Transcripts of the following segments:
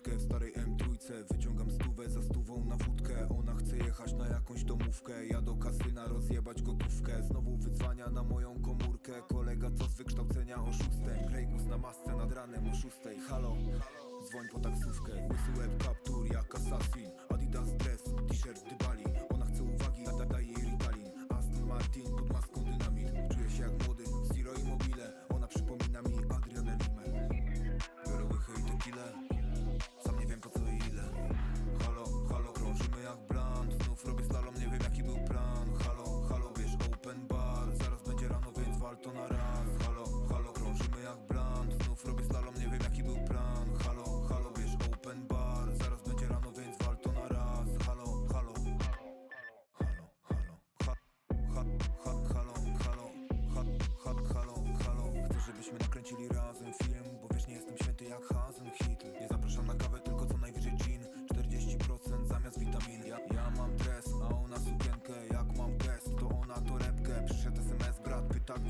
kłódkę w starej M3 Wyciągam stówę za stówą na wódkę. Ona chce jechać na jakąś domówkę. Ja do kasyna rozjebać gotówkę. Znowu wyzwania na moją komórkę. Kolega co z wykształcenia oszustem Grejgus na masce nad ranem o szóstej. Halo, dzwoń po taksówkę. Łysy łeb kaptur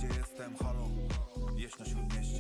gdzie jestem, halo? Jeść na śródmieście.